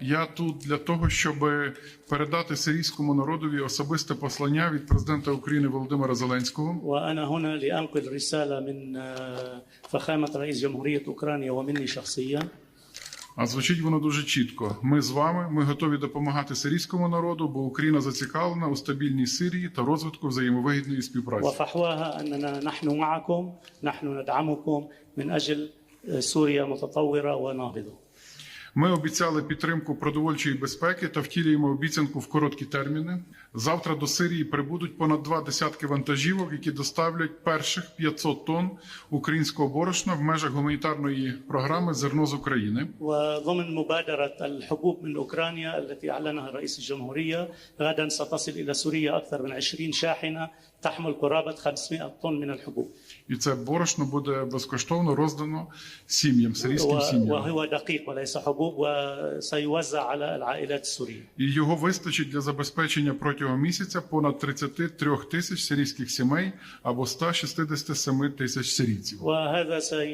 Я тут для того, щоб передати сирійському народові особисте послання від президента України Володимира Зеленського. وأنا هنا لأنقل رسالة من آه، فخامة رئيس جمهورية أوكرانيا ومني شخصيا А звучить воно дуже чітко. Ми з вами. Ми готові допомагати сирійському народу, бо Україна зацікавлена у стабільній Сирії та розвитку взаємовигідної співпраці. وفحواها أننا نحن معكم نحن ندعمكم من أجل آه، سوريا متطورة وناهضة Ми обіцяли підтримку продовольчої безпеки та втілюємо обіцянку в короткі терміни. Завтра до Сирії прибудуть понад два десятки вантажівок, які доставлять перших 500 тонн українського борошна в межах гуманітарної програми Зерно з України. وضمن مبادرة الحبوب من أوكرانيا التي أعلنها رئيس الجمهورية غدا ستصل إلى سوريا أكثر من 20 شاحنة تحمل قرابة 500 طن من الحبوب І це борошно буде безкоштовно роздано сім'ям, сирійським و- сім'ям. وهو دقيق وليس حبوب وسيوزع على العائلات السورية І його вистачить для забезпечення протягом місяця понад 33 тисяч сирійських сімей або 167 тисяч сирійців. وهذا سي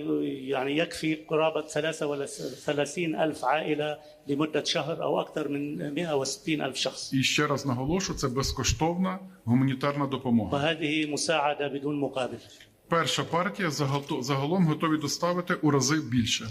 يعني يكفي قرابة 33 ألف عائلة لمدة شهر أو أكثر من 160 ألف شخص І ще раз наголошу, це безкоштовна гуманітарна допомога. وهذه مساعدة بدون مقابل Перша партія загал- загалом готові доставити у рази більше.